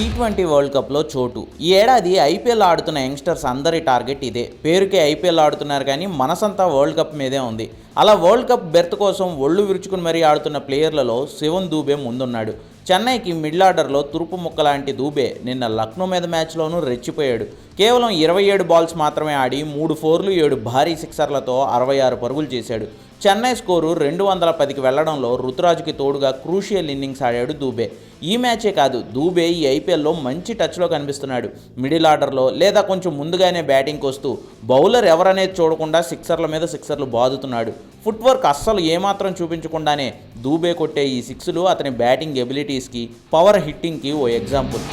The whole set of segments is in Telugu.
టీ ట్వంటీ వరల్డ్ కప్లో చోటు. ఈ ఏడాది ఐపీఎల్ ఆడుతున్న యంగ్స్టర్స్ అందరి టార్గెట్ ఇదే. పేరుకే ఐపీఎల్ ఆడుతున్నారు కానీ మనసంతా వరల్డ్ కప్ మీదే ఉంది. అలా వరల్డ్ కప్ బెర్త్ కోసం ఒళ్ళు విరుచుకుని మరీ ఆడుతున్న ప్లేయర్లలో శివన్ దూబే ముందున్నాడు. చెన్నైకి మిడిల్ ఆర్డర్లో తురుపు ముక్క లాంటి దూబే నిన్న లక్నో మీద మ్యాచ్లోనూ రెచ్చిపోయాడు. కేవలం ఇరవై ఏడు బాల్స్ మాత్రమే ఆడి మూడు ఫోర్లు ఏడు భారీ సిక్సర్లతో అరవై ఆరు పరుగులు చేశాడు. చెన్నై స్కోరు రెండు వందల పదికి వెళ్ళడంలో రుతురాజుకి తోడుగా క్రూషియల్ ఇన్నింగ్స్ ఆడాడు దూబే. ఈ మ్యాచే కాదు దూబే ఈ ఐపీఎల్లో మంచి టచ్లో కనిపిస్తున్నాడు. మిడిల్ ఆర్డర్లో లేదా కొంచెం ముందుగానే బ్యాటింగ్కి వస్తూ బౌలర్ ఎవరనేది చూడకుండా సిక్సర్ల మీద సిక్సర్లు బాదుతున్నాడు. ఫుట్వర్క్ అస్సలు ఏమాత్రం చూపించకుండానే దూబే కొట్టే ఈ సిక్స్లు అతని బ్యాటింగ్ ఎబిలిటీస్కి పవర్ హిట్టింగ్కి ఓ ఎగ్జాంపుల్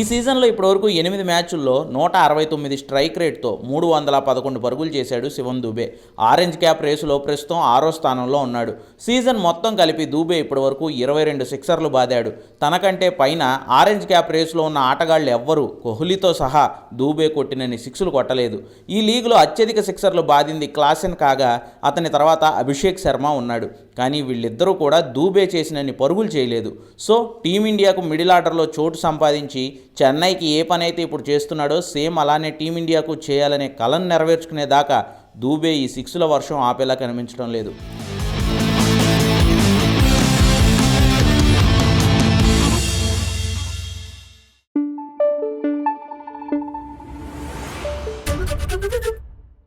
ఈ సీజన్లో ఇప్పటివరకు ఎనిమిది మ్యాచ్ల్లో నూట అరవై తొమ్మిది స్ట్రైక్ రేట్తో మూడు వందల పదకొండు పరుగులు చేశాడు శివన్ దూబే. ఆరెంజ్ క్యాప్ రేసులో ప్రస్తుతం ఆరో స్థానంలో ఉన్నాడు. సీజన్ మొత్తం కలిపి దూబే ఇప్పటివరకు ఇరవై రెండు సిక్సర్లు బాదాడు. తనకంటే పైన ఆరెంజ్ క్యాప్ రేసులో ఉన్న ఆటగాళ్ళు ఎవ్వరూ కోహ్లీతో సహా దూబే కొట్టినన్ని సిక్స్లు కొట్టలేదు. ఈ లీగ్లో అత్యధిక సిక్సర్లు బాదింది క్లాసెన్ కాగా అతని తర్వాత అభిషేక్ శర్మ ఉన్నాడు. కానీ వీళ్ళిద్దరూ కూడా దూబే చేసినన్ని పరుగులు చేయలేదు. సో టీమిండియాకు మిడిల్ ఆర్డర్లో చోటు సంపాదించి చెన్నైకి ఏ పని అయితే ఇప్పుడు చేస్తున్నాడో సేమ్ అలానే టీమిండియాకు చేయాలనే కలను నెరవేర్చుకునే దాకా దూబే ఈ సిక్స్ల వర్షం ఆపేలా కనిపించడం లేదు.